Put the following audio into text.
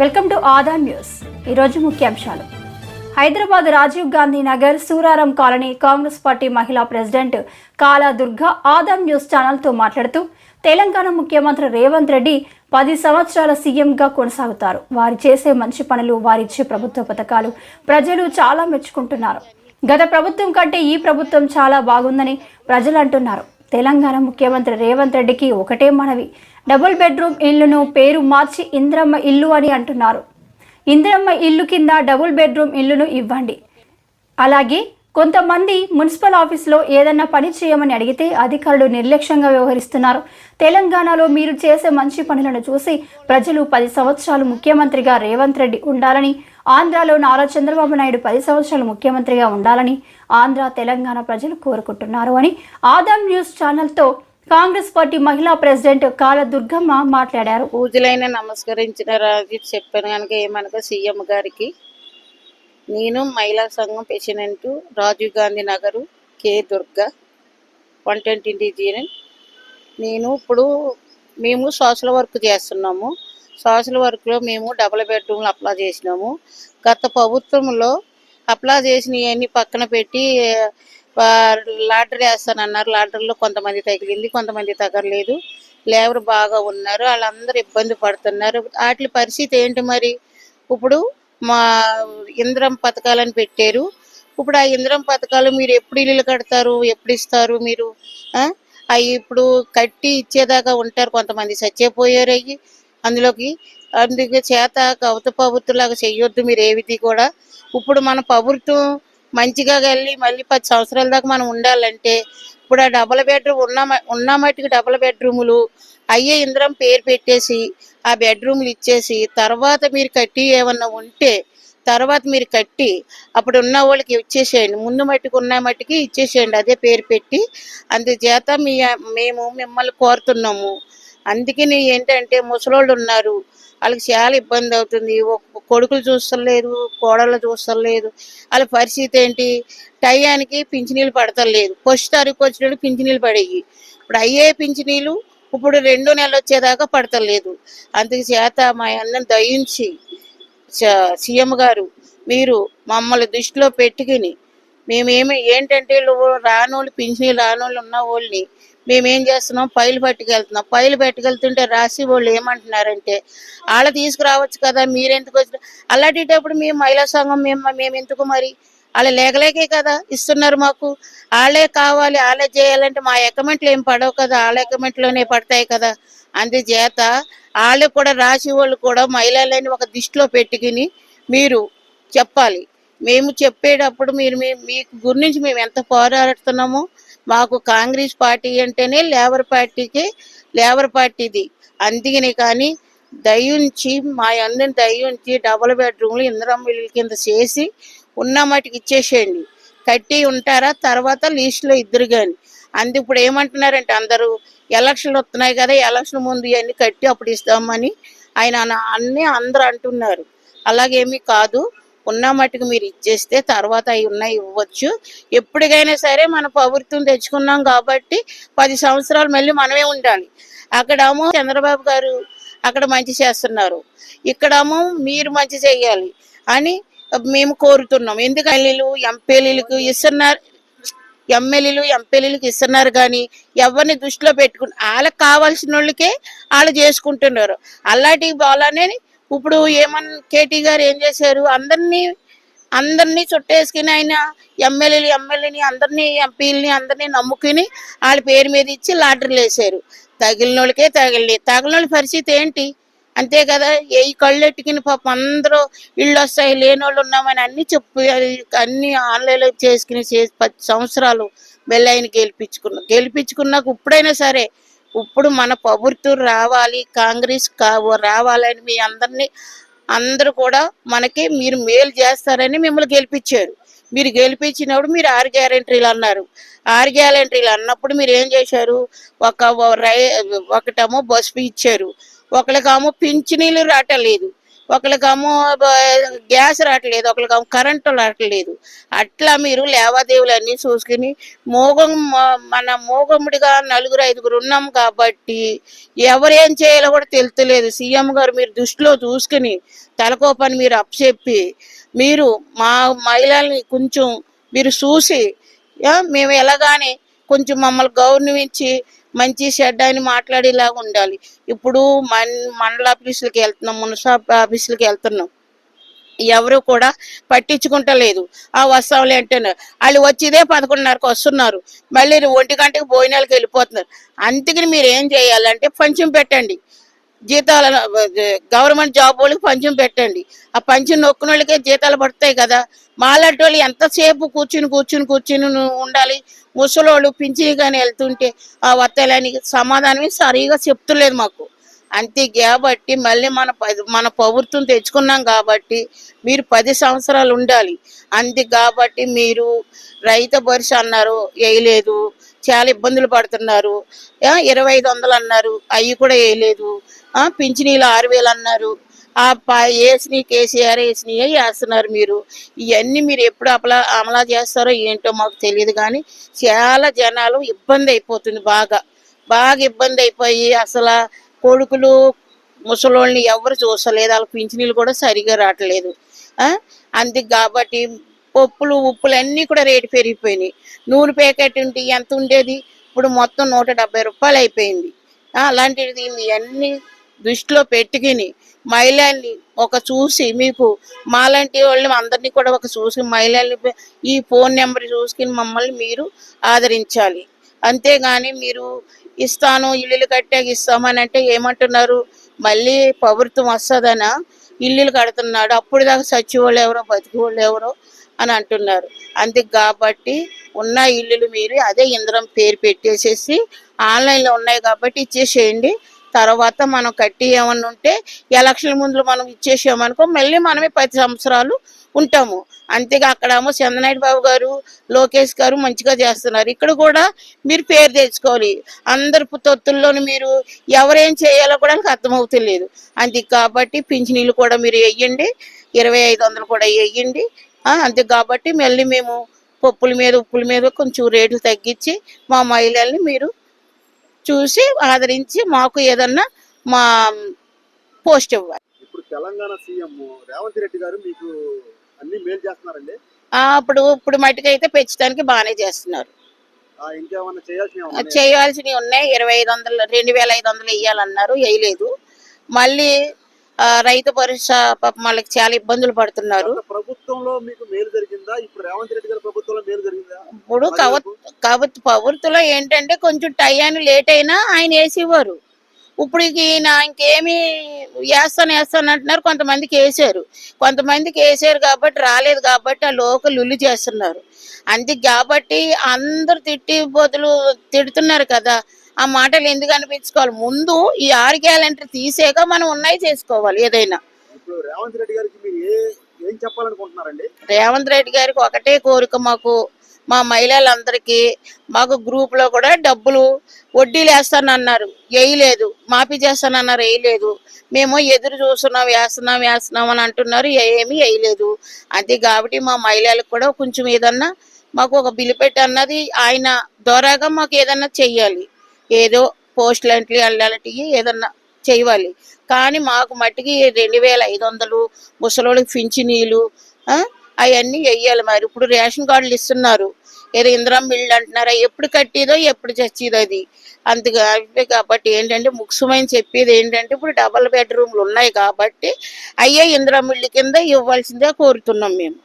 Welcome to Aadan news. ఈరోజు ముఖ్యాంశాలు. Hyderabad Rajiv Gandhi Nagar Suraram colony Congress party మహిళా ప్రెసిడెంట్ కాలా దుర్గా ఆదాం న్యూస్ ఛానల్తో మాట్లాడుతూ తెలంగాణ ముఖ్యమంత్రి రేవంత్ రెడ్డి పది సంవత్సరాల సీఎంగా కొనసాగుతారు. వారు చేసే మంచి పనులు వారిచ్చే ప్రభుత్వ పథకాలు ప్రజలు చాలా మెచ్చుకుంటున్నారు. గత ప్రభుత్వం కంటే ఈ ప్రభుత్వం చాలా బాగుందని ప్రజలు అంటున్నారు తెలంగాణ ముఖ్యమంత్రి రేవంత్ రెడ్డికి ఒకటే మనవి డబుల్ బెడ్రూమ్ ఇల్లును పేరు మార్చి ఇంద్రమ్మ ఇల్లు అని అంటున్నారు. ఇందిరమ్మ ఇల్లు కింద డబుల్ బెడ్రూమ్ ఇల్లును ఇవ్వండి. అలాగే కొంతమంది మున్సిపల్ ఆఫీస్లో ఏదన్నా పని చేయమని అడిగితే అధికారులు నిర్లక్ష్యంగా వ్యవహరిస్తున్నారు. తెలంగాణలో మీరు చేసే మంచి పనులను చూసి ప్రజలు పది సంవత్సరాలు ముఖ్యమంత్రిగా రేవంత్ రెడ్డి ఉండాలని ఆంధ్రాలో నారా చంద్రబాబు నాయుడు పది సంవత్సరాలు ముఖ్యమంత్రిగా ఉండాలని ఆంధ్ర తెలంగాణ ప్రజలు కోరుకుంటున్నారు అని ఆదాం న్యూస్ ఛానల్తో కాంగ్రెస్ పార్టీ మహిళా ప్రెసిడెంట్ కాల దుర్గమ్మ మాట్లాడారు. పూజలైన నమస్కరించిన రాజు చెప్పాను కనుక ఏమనగా సీఎం గారికి. నేను మహిళా సంఘం president Rajiv Gandhi Nagar K Durga one twenty డిజియన్ నేను ఇప్పుడు మేము సోషల్ వర్క్ చేస్తున్నాము. సోషల్ వర్క్లో మేము డబుల్ బెడ్రూమ్లు అప్లై చేసినాము. గత ప్రభుత్వంలో అప్లై చేసినవన్నీ పక్కన పెట్టి లాటరీ వేస్తానన్నారు. లాటరీలో కొంతమంది తగిలింది కొంతమంది తగలలేదు. లేబర్ బాగా ఉన్నారు. వాళ్ళందరూ ఇబ్బంది పడుతున్నారు. వాటి పరిస్థితి ఏంటి మరి? ఇప్పుడు మా ఇంద్రం పథకాలను పెట్టారు. ఇప్పుడు ఆ ఇంద్రం పథకాలు మీరు ఎప్పుడు ఇల్లు కడతారు? ఎప్పుడు ఇస్తారు మీరు? అవి ఇప్పుడు కట్టి ఇచ్చేదాకా ఉంటారు కొంతమంది. చచ్చిపోయారు అయ్యి అందులోకి. అందుకే చేత కవిత ప్రభుత్వంలాగా చెయ్యొద్దు మీరు ఏవిది కూడా. ఇప్పుడు మన ప్రభుత్వం మంచిగా వెళ్ళి మళ్ళీ పది సంవత్సరాల దాకా మనం ఉండాలంటే ఇప్పుడు ఆ డబుల్ బెడ్రూమ్ ఉన్న ఉన్న మట్టుకు డబుల్ బెడ్రూములు అయ్యే ఇంద్రం పేరు పెట్టేసి ఆ బెడ్రూమ్లు ఇచ్చేసి తర్వాత మీరు కట్టి ఏమన్నా ఉంటే తర్వాత మీరు కట్టి అప్పుడు ఉన్న వాళ్ళకి ఇచ్చేసేయండి. ముందు మట్టుకు ఉన్న మట్టుకి ఇచ్చేసేయండి. అదే పేరు పెట్టి అందుచేత మీ మేము మిమ్మల్ని కోరుతున్నాము. అందుకని ఏంటంటే ముసలోళ్ళు ఉన్నారు. వాళ్ళకి చాలా ఇబ్బంది అవుతుంది. కొడుకులు చూస్తలేరు కోడళ్ళు చూస్తలేదు వాళ్ళ పరిస్థితి ఏంటి? టయానికి పింఛనీలు పడతలేదు. ఫస్ట్ తారీఖు వచ్చినప్పుడు పింఛనీళ్ళు పడేవి ఇప్పుడు అయ్యే పింఛనీలు ఇప్పుడు రెండు నెలలు వచ్చేదాకా పడతలేదు. అందుకు చేత మా అందరిని దయించి సీఎం గారు మీరు మమ్మల్ని దృష్టిలో పెట్టుకుని మేమేమి ఏంటంటే వీళ్ళు రానోళ్ళు పింఛనీళ్ళు రానోళ్ళు ఉన్న వాళ్ళని మేమేం చేస్తున్నాం? పైలు పట్టుకెళ్తున్నాం. పైలు పట్టుకెళ్తుంటే రాసి వాళ్ళు ఏమంటున్నారంటే వాళ్ళ తీసుకురావచ్చు కదా మీరెందుకు వచ్చిన అలాంటిటప్పుడు మేము మహిళా సంఘం మేము మేము ఎందుకు మరి? వాళ్ళు లేకలేకే కదా ఇస్తున్నారు మాకు. వాళ్ళే కావాలి వాళ్ళే చేయాలంటే మా అకౌంట్లు ఏం పడవు కదా వాళ్ళ అకౌంట్లోనే పడతాయి కదా. అందుచేత వాళ్ళు కూడా రాసి వాళ్ళు కూడా మహిళలని ఒక దిష్టిలో పెట్టుకుని మీరు చెప్పాలి. మేము చెప్పేటప్పుడు మీరు మీకు గురించి మేము ఎంత పోరాడుతున్నామో మాకు కాంగ్రెస్ పార్టీ అంటేనే లేబర్ పార్టీకి లేబర్ పార్టీది. అందుకని కానీ దయించి మా అందరిని దయించి డబుల్ బెడ్రూమ్లు ఇందిరమ్మ ఇల్లు కింద చేసి ఉన్న మటుకు ఇచ్చేసేయండి. కట్టి ఉంటారా తర్వాత లీస్ట్లో ఇద్దరు కానీ. అందు ఇప్పుడు ఏమంటున్నారంటే అందరూ ఎలక్షన్లు వస్తున్నాయి కదా ఎలక్షన్ ముందు ఇవన్నీ కట్టి అప్పుడు ఇస్తామని ఆయన అన్నీ అందరూ అంటున్నారు. అలాగేమీ కాదు. ఉన్న మట్టుకు మీరు ఇచ్చేస్తే తర్వాత అవి ఉన్నాయి ఇవ్వచ్చు. ఎప్పటికైనా సరే మన ప్రభుత్వం తెచ్చుకున్నాం కాబట్టి పది సంవత్సరాలు మళ్ళీ మనమే ఉండాలి. అక్కడేమో చంద్రబాబు గారు అక్కడ మంచి చేస్తున్నారు. ఇక్కడేమో మీరు మంచి చేయాలి అని మేము కోరుతున్నాం. ఎందుకు ఎమ్మెల్యేలు ఎంపీలకు ఇస్తున్నారు? ఎమ్మెల్యేలు ఎంపీలకు ఇస్తున్నారు కానీ ఎవరిని దృష్టిలో పెట్టుకుని వాళ్ళకి కావాల్సిన వాళ్ళకే వాళ్ళు చేసుకుంటున్నారు. అలాంటి అలానే ఇప్పుడు ఏమన్ కేటీ గారు ఏం చేశారు? అందరినీ అందరినీ చుట్టేసుకుని ఆయన ఎమ్మెల్యేలు ఎమ్మెల్యేని అందరినీ ఎంపీలని అందరినీ నమ్ముకుని వాళ్ళ పేరు మీద ఇచ్చి లాటరీలు వేసారు తగిలిన వాళ్ళకే తగిలి తగిలిన వాళ్ళ పరిస్థితి ఏంటి? అంతే కదా ఏ కళ్ళు ఎట్టుకుని పాపం అందరూ ఇళ్ళు వస్తాయి లేని వాళ్ళు ఉన్నామని అన్ని చెప్పు అన్ని ఆన్లైన్లో చేసుకుని చేసి పది సంవత్సరాలు వెళ్ళాయని గెలిపించుకున్నాం గెలిపించుకున్నాక ఇప్పుడైనా సరే ఇప్పుడు మన ప్రభుత్వం రావాలి కాంగ్రెస్ కావు రావాలని మీ అందరినీ అందరూ కూడా మనకి మీరు మేలు చేస్తారని మిమ్మల్ని గెలిపించారు. మీరు గెలిపించినప్పుడు మీరు ఆరు గ్యారెంటీలు అన్నారు. ఆరు గ్యారెంటీలు అన్నప్పుడు మీరు ఏం చేశారు? ఒక రై ఒకటేమో బస్సు ఇచ్చారు. ఒకరికేమో పింఛనీళ్ళు రావటం లేదు. ఒకరికేమో గ్యాస్ రావట్లేదు ఒకరికేమో కరెంటు రావట్లేదు. అట్లా మీరు లావాదేవీలన్నీ చూసుకుని మోగం మన మోగముడిగా నలుగురు ఐదుగురు ఉన్నాం కాబట్టి ఎవరేం చేయాలో కూడా తెలుతలేదు సీఎం గారు మీరు దృష్టిలో చూసుకుని తలకోపని మీరు అప్పచెప్పి మీరు మా మహిళల్ని కొంచెం మీరు చూసి మేము ఎలాగానే కొంచెం మమ్మల్ని గౌరవించి మంచి షెడ్ అని మాట్లాడేలాగా ఉండాలి. ఇప్పుడు మన మండల ఆఫీసులకి వెళ్తున్నాం మున్సిపల్ ఆఫీసులకి వెళ్తున్నాం. ఎవరు కూడా పట్టించుకుంటలేదు. ఆ వస్తాంలే అంటున్నారు. వాళ్ళు వచ్చేదే పదకొండున్నరకు వస్తున్నారు. మళ్ళీ ఒంటి గంటకి భోజనాలకు వెళ్ళిపోతున్నారు. అందుకని మీరు ఏం చేయాలంటే పంచం పెట్టండి. జీతాల గవర్నమెంట్ జాబ్ వాళ్ళకి పంచం పెట్టండి. ఆ పంచం నొక్కిన వాళ్ళకే జీతాలు పడతాయి కదా. మాలాంటి వాళ్ళు ఎంతసేపు కూర్చుని కూర్చుని కూర్చుని ఉండాలి? ముసలోళ్ళు పింఛీగానే కానీ వెళ్తుంటే ఆ వత్తలని సమాధానమే సరిగా చెప్తులేదు మాకు. అంతే కాబట్టి మళ్ళీ మన మన ప్రభుత్వం తెచ్చుకున్నాం కాబట్టి మీరు పది సంవత్సరాలు ఉండాలి. అంతే కాబట్టి మీరు రైతు భరోసా అన్నారు వేయలేదు. చాలా ఇబ్బందులు పడుతున్నారు. ఇరవై ఐదు వందలు అన్నారు. అవి కూడా వేయలేదు. పింఛనీలు ఆరు వేలు అన్నారు. ఆ వేసినవి కేసీఆర్ వేసినవి వేస్తున్నారు మీరు. ఇవన్నీ మీరు ఎప్పుడు అమలా అమలా చేస్తారో ఏంటో మాకు తెలియదు కానీ చాలా జనాలు ఇబ్బంది అయిపోతుంది బాగా. బాగా ఇబ్బంది అయిపోయి అసలు కొడుకులు ముసలోళ్ళని ఎవరు చూసలేదు వాళ్ళ పింఛనీలు కూడా సరిగా రావట్లేదు. అందుకు కాబట్టి పప్పులు ఉప్పులు అన్నీ కూడా రేటు పెరిగిపోయినాయి. నూనె ప్యాకెట్ ఉంటే ఎంత ఉండేది? ఇప్పుడు మొత్తం నూట డెబ్బై రూపాయలు అయిపోయింది. అలాంటిది ఇవన్నీ దృష్టిలో పెట్టుకుని మహిళల్ని ఒక చూసి మీకు మాలాంటి వాళ్ళని అందరినీ కూడా ఒక చూసి మహిళల్ని ఈ ఫోన్ నెంబర్ చూసుకుని మమ్మల్ని మీరు ఆదరించాలి. అంతేగాని మీరు ఇస్తాను ఇల్లులు కట్టాక ఇస్తామని అంటే ఏమంటున్నారు? మళ్ళీ ప్రభుత్వం వస్తుందనా? ఇల్లులు కడుతున్నాడు అప్పుడు దాకా చచ్చివాళ్ళు ఎవరో బతికి ఎవరో అని అంటున్నారు. అందుకు కాబట్టి ఉన్న ఇల్లులు మీరు అదే ఇంద్రం పేరు పెట్టేసేసి ఆన్లైన్లో ఉన్నాయి కాబట్టి ఇచ్చేసేయండి. తర్వాత మనం కట్టి ఏమన్నా ఉంటే ఎలక్షన్ ముందు మనం ఇచ్చేసామనుకో మళ్ళీ మనమే పది సంవత్సరాలు ఉంటాము. అంతేగా అక్కడేమో చంద్రనాయుడు బాబు గారు లోకేష్ గారు మంచిగా చేస్తున్నారు. ఇక్కడ కూడా మీరు పేరు తెచ్చుకోవాలి. అందరి తొత్తుల్లోని మీరు ఎవరేం చేయాలో కూడా నాకు అర్థమవుతలేదు. అంతే కాబట్టి పింఛనీలు కూడా మీరు వేయండి. ఇరవై ఐదు వందలు కూడా వేయండి. అంతే కాబట్టి మళ్ళీ మేము పప్పుల మీద ఉప్పుల మీద కొంచెం రేట్లు తగ్గించి మా మహిళల్ని మీరు చూసి ఆదరించి మాకు ఏదన్నా మా పోస్ట్ ఇవ్వాలి. ఇప్పుడు తెలంగాణ సీఎం రేవంత్ రెడ్డి గారు మీకు అన్ని మేలు చేస్తున్నారండి. అప్పుడు ఇప్పుడు మట్టుకైతే పెంచడానికి బాగానే చేస్తున్నారు. చేయాల్సినవి ఉన్నాయి? ఇరవై ఐదు వందలు రెండు వేల ఐదు వందలు వేయాలన్నారు వేయలేదు మళ్ళీ రైతు భరోసా పాపం వాళ్ళకి చాలా ఇబ్బందులు పడుతున్నారు. ప్రభుత్వంలో మీకు మేలు జరిగిందా? ఇప్పుడు రేవంత్ రెడ్డి గారి ప్రభుత్వంలో మేలు జరిగిందా? ఇప్పుడు కాబట్టి ప్రభుత్వంలో ఏంటంటే కొంచెం టైం లేట్ అయినా ఆయన వేసేవారు ఇప్పుడు ఈయన ఇంకేమి వేస్తాను వేస్తాను అంటున్నారు కొంతమందికి వేసారు. కొంతమందికి వేసారు కాబట్టి రాలేదు కాబట్టి ఆ లోకల్ ఉల్లి చేస్తున్నారు. అందుకు కాబట్టి అందరు తిట్టి బదులు తిడుతున్నారు కదా ఆ మాటలు ఎందుకు అనిపించుకోవాలి? ముందు ఈ ఆరు గ్యాలంటీ తీసేగా మనం ఉన్నాయి చేసుకోవాలి ఏదైనా. రేవంత్ రెడ్డి గారికి ఒకటే కోరిక మాకు. మా మహిళలందరికీ మాకు గ్రూప్లో కూడా డబ్బులు వడ్డీలు వేస్తానన్నారు వేయలేదు మాఫీ చేస్తానన్నారు. వేయలేదు మేము ఎదురు చూస్తున్నాం వేస్తున్నాం వేస్తున్నాం అని అంటున్నారు. ఏమీ వేయలేదు అంతే కాబట్టి మా మహిళలకు కూడా కొంచెం ఏదన్నా మాకు ఒక బిల్లు పెట్టి అన్నది ఆయన ద్వారాగా మాకు ఏదన్నా చెయ్యాలి. ఏదో పోస్ట్ లాంటివి అలాంటివి ఏదన్నా చేయాలి కానీ మాకు మట్టికి రెండు వేల ఐదు వందలు ముసలోళ్ళకి పింఛనీలు అవన్నీ వెయ్యాలి మరి. ఇప్పుడు రేషన్ కార్డులు ఇస్తున్నారు. ఏదో ఇందిరా బిల్డ్ అంటున్నారా? ఎప్పుడు కట్టేదో ఎప్పుడు చచ్చేదో అది. అందుకే అవే కాబట్టి ఏంటంటే ముఖ్యమైన చెప్పేది ఏంటంటే ఇప్పుడు డబల్ బెడ్రూమ్లు ఉన్నాయి కాబట్టి అయ్యే ఇంద్రం మిల్లు కింద ఇవ్వాల్సిందే కోరుతున్నాం మేము.